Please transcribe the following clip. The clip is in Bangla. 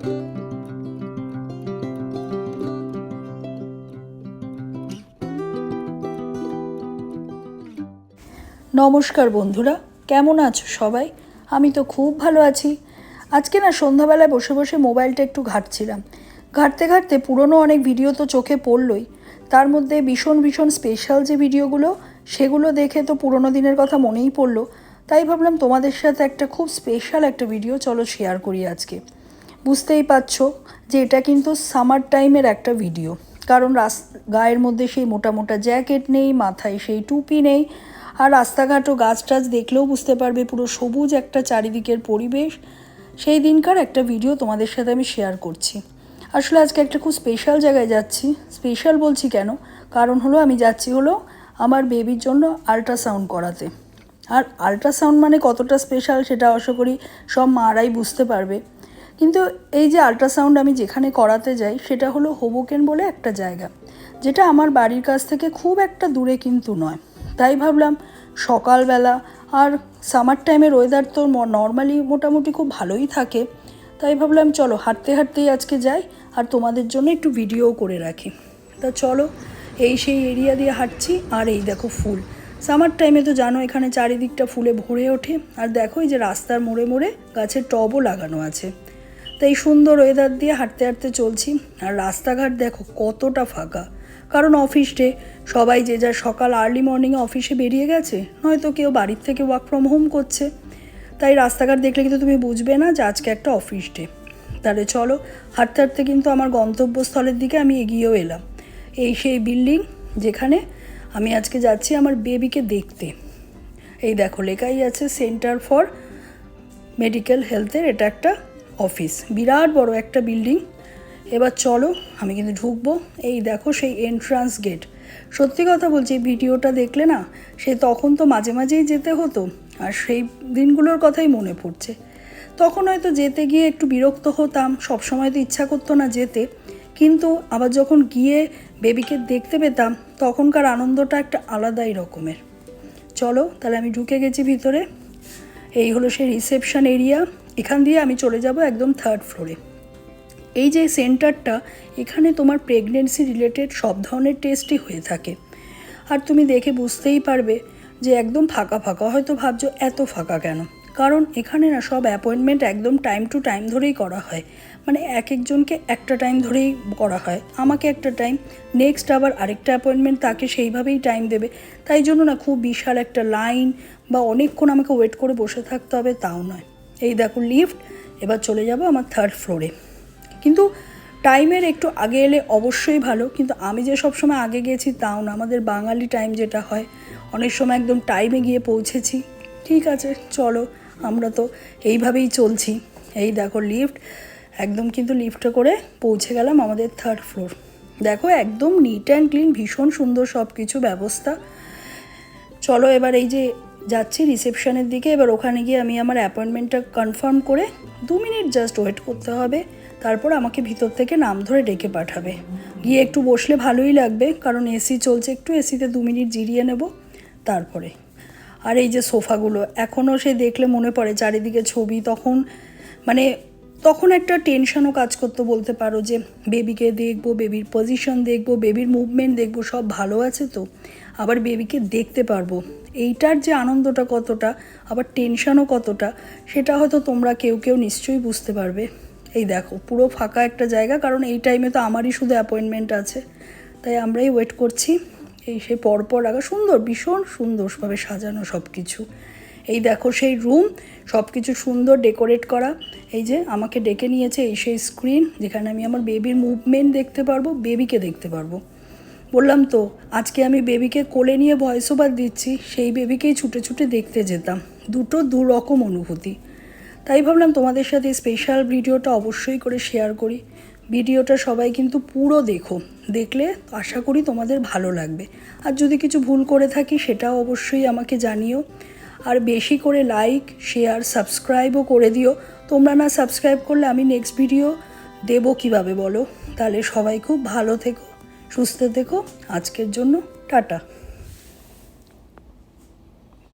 নমস্কার বন্ধুরা, কেমন আছো সবাই? আমি তো খুব ভালো আছি। আজকে না সন্ধ্যাবেলায় বসে বসে মোবাইলটা একটু ঘাঁটছিলাম। ঘাঁটতে ঘাঁটতে পুরনো অনেক ভিডিও তো চোখে পড়লই। তার মধ্যে ভীষণ ভীষণ স্পেশাল যে ভিডিওগুলো, সেগুলো দেখে তো পুরনো দিনের কথা মনেই পড়ল। তাই ভাবলাম তোমাদের সাথে একটা খুব স্পেশাল একটা ভিডিও চলো শেয়ার করি আজকে। বুঝতেই পারছ যে এটা কিন্তু সামার টাইমের একটা ভিডিও কারণ রাস, গায়ের মধ্যে সেই মোটা মোটা জ্যাকেট নেই, মাথায় সেই টুপি নেই, আর রাস্তাঘাটও গাছ টাছ দেখলেও বুঝতে পারবে পুরো সবুজ একটা চারিদিকের পরিবেশ। সেই দিনকার একটা ভিডিও তোমাদের সাথে আমি শেয়ার করছি। আসলে আজকে একটা খুব স্পেশাল জায়গায় যাচ্ছি। স্পেশাল বলছি কেন? কারণ হলো আমি যাচ্ছি হলো আমার বেবির জন্য আল্ট্রাসাউন্ড করাতে। আর আল্ট্রাসাউন্ড মানে কতটা স্পেশাল সেটা আশা করি সব মারাই বুঝতে পারবে। কিন্তু এই যে আল্ট্রাসাউন্ড আমি যেখানে করাতে যাই, সেটা হলো হোবোকেন বলে একটা জায়গা, যেটা আমার বাড়ির কাছ থেকে খুব একটা দূরে কিন্তু নয়। তাই ভাবলাম সকালবেলা আর সামার টাইমের ওয়েদার তো নর্মালি মোটামুটি খুব ভালোই থাকে। তাই ভাবলাম চলো হাঁটতে হাঁটতেই আজকে যাই আর তোমাদের জন্য একটু ভিডিও করে রাখি। তা চলো এই সেই এরিয়া দিয়ে হাঁটছি আর এই দেখো ফুল। সামার টাইমে তো জানো এখানে চারিদিকটা ফুলে ভরে ওঠে। আর দেখো এই যে রাস্তার মোড়ে মোড়ে গাছের টবও লাগানো আছে। তাই সুন্দর ওয়েদার দিয়ে হাঁটতে হাঁটতে চলছি। আর রাস্তাঘাট দেখো কতটা ফাঁকা। কারণ অফিস ডে সবাই যে যার সকাল আর্লি মর্নিংয়ে অফিসে বেরিয়ে গেছে, নয়তো কেউ বাড়ির থেকে ওয়ার্ক ফ্রম হোম করছে। তাই রাস্তাঘাট দেখলে কিন্তু তুমি বুঝবে না যে আজকে একটা অফিস ডে তাহলে চলো, হাঁটতে হাঁটতে কিন্তু আমার গন্তব্যস্থলের দিকে আমি এগিয়েও এলাম। এই সেই বিল্ডিং যেখানে আমি আজকে যাচ্ছি আমার বেবিকে দেখতে। এই দেখো লেখাই আছে সেন্টার ফর মেডিকেল হেলথের এটা একটা অফিস। বিরাট বড় একটা বিল্ডিং। এবার চলো, আমি কিন্তু ঢুকবো। এই দেখো সেই এন্ট্রান্স গেট সত্যি কথা বলছি, এই ভিডিওটা দেখলে না, সে তখন তো মাঝে মাঝেই যেতে হতো, আর সেই দিনগুলোর কথাই মনে পড়ছে। তখন হয়তো যেতে গিয়ে একটু বিরক্ত হতাম, সবসময় তো ইচ্ছা করতো না যেতে। কিন্তু আবার যখন গিয়ে বেবিকে দেখতে পেতাম, তখনকার আনন্দটা একটা আলাদাই রকমের। চলো, তাহলে আমি ঢুকে গেছি ভিতরে। এই হলো সেই রিসেপশন এরিয়া এখান দিয়ে আমি চলে যাব একদম থার্ড ফ্লোরে এই যে সেন্টারটা, এখানে তোমার প্রেগনেন্সি রিলেটেড সব ধরনের টেস্টই হয়ে থাকে। আর তুমি দেখে বুঝতেই পারবে যে একদম ফাঁকা ফাঁকা, হয়তো ভাবছ এত ফাঁকা কেন? কারণ এখানে না সব অ্যাপয়েন্টমেন্ট একদম টাইম টু টাইম ধরেই করা হয়। মানে এক একজনকে একটা টাইম ধরেই করা হয়, আমাকে একটা টাইম নেক্সট আবার আরেকটা অ্যাপয়েন্টমেন্ট তাকে সেইভাবেই টাইম দেবে। তাই জন্য না খুব বিশাল একটা লাইন বা অনেকক্ষণ আমাকে ওয়েট করে বসে থাকতে হবে, তাও নয়। এই দেখো লিফট এবার চলে যাব আমার থার্ড ফ্লোরে কিন্তু টাইমের একটু আগে এলে অবশ্যই ভালো, কিন্তু আমি যে সব সময় আগে গেছি তাও না, আমাদের বাঙালি টাইম যেটা হয়, অনেক সময় একদম টাইমে গিয়ে পৌঁছেছি। ঠিক আছে, চলো আমরা তো এইভাবেই চলছি। এই দেখো লিফট একদম কিন্তু লিফটে করে পৌঁছে গেলাম আমাদের থার্ড ফ্লোর দেখো একদম নিট অ্যান্ড ক্লিন ভীষণ সুন্দর সব কিছু ব্যবস্থা। চলো এবার এই যে যাচ্ছি রিসেপশনের দিকে, এবার ওখানে গিয়ে আমি আমার অ্যাপয়েন্টমেন্টটা কনফার্ম করে দু মিনিট জাস্ট ওয়েট করতে হবে। তারপর আমাকে ভিতর থেকে নাম ধরে ডেকে পাঠাবে। গিয়ে একটু বসলে ভালোই লাগবে, কারণ এসি চলছে একটু, এসিতে দু মিনিট জিরিয়ে নেব তারপরে। আর এই যে সোফাগুলো, এখনও সে দেখলে মনে পড়ে, চারিদিকে ছবি, তখন মানে তখন একটা টেনশনও কাজ করতো বলতে পারো যে বেবিকে দেখব বেবির পজিশন দেখব বেবির মুভমেন্ট দেখব, সব ভালো আছে তো, আবার বেবিকে দেখতে পারব। এইটার যে আনন্দটা কতটা, আবার টেনশনও কতটা, সেটা হয়তো তোমরা কেউ কেউ নিশ্চয়ই বুঝতে পারবে। এই দেখো, পুরো ফাঁকা একটা জায়গা, কারণ এই টাইমে তো আমারই শুধু অ্যাপয়েন্টমেন্ট আছে। তাই আমরাই ওয়েট করছি। এই সেই পরপর আগা সুন্দর, ভীষণ সুন্দরভাবে সাজানো সব কিছু এই দেখো সেই রুম সব কিছু সুন্দর ডেকোরেট করা। এই যে আমাকে ডেকে নিয়েছে এই সেই স্ক্রিন যেখানে আমি আমার বেবির মুভমেন্ট দেখতে পারব বেবিকে দেখতে পারব। বললাম তো, আজকে আমি বেবিকে কোলে নিয়ে ভয়েস ওভার দিচ্ছি, সেই বেবিকেই ছুটে ছুটে দেখতে যেতাম। দুটো দু রকম অনুভূতি। তাই ভাবলাম তোমাদের সাথে স্পেশাল ভিডিওটা অবশ্যই করে শেয়ার করি। ভিডিওটা সবাই কিন্তু পুরো দেখো। দেখলে আশা করি তোমাদের ভালো লাগবে। আর যদি কিছু ভুল করে থাকি, সেটাও অবশ্যই আমাকে জানিও। আর বেশি করে লাইক শেয়ার সাবস্ক্রাইবও করে দিও। তোমরা না সাবস্ক্রাইব করলে আমি নেক্সট ভিডিও দেব কীভাবে বলো? তাহলে সবাই খুব ভালো থেকো, সুস্থ থেকো। আজকের জন্য টাটা।